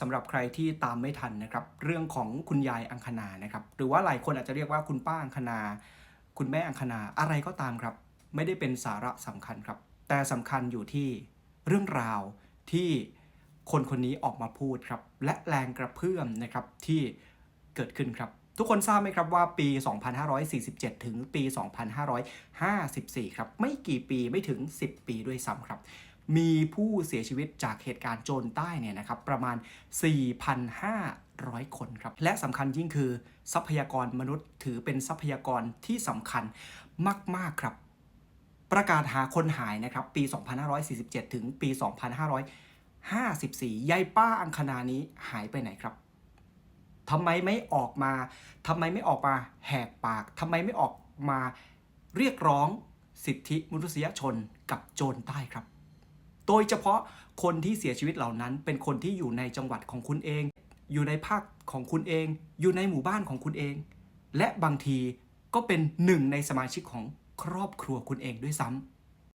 สำหรับใครที่ตามไม่ทันนะครับเรื่องของคุณยายอังคณานะครับหรือว่าหลายคนอาจจะเรียกว่าคุณป้าอังคณา คุณแม่อังคณาอะไรก็ตามครับ ไม่ได้เป็นสาระสำคัญครับ แต่สำคัญอยู่ที่เรื่องราวที่คนคนนี้ออกมาพูดครับ และแรงกระเพื่อมนะครับที่เกิดขึ้นครับ ทุกคนทราบไหมครับว่าปี 2547 ถึงปี 2554 ครับ ไม่กี่ปีไม่ถึง 10 ปีด้วยซ้ำครับ มีผู้เสียชีวิตจากเหตุการณ์โจรใต้เนี่ยนะครับประมาณ 4,500 คนครับ และสำคัญยิ่งคือทรัพยากรมนุษย์ถือเป็นทรัพยากรที่สำคัญมาก ๆ ครับ ประกาศหาคนหายนะครับ ปี 2547 ถึงปี 2554ยายป้าอังคณานี้หายไปไหนครับทำไมไม่ออกมาทำไมไม่ออกมาแหกปากทำไมไม่ออกมาเรียกร้องสิทธิมนุษยชนกับโจรใต้ครับ โดยเฉพาะคนที่เสียชีวิตเหล่านั้น เป็นคนที่อยู่ในจังหวัดของคุณเอง อยู่ในภาคของคุณเอง อยู่ในหมู่บ้านของคุณเอง และบางทีก็เป็นหนึ่งในสมาชิกของครอบครัวคุณเองด้วยซ้ำ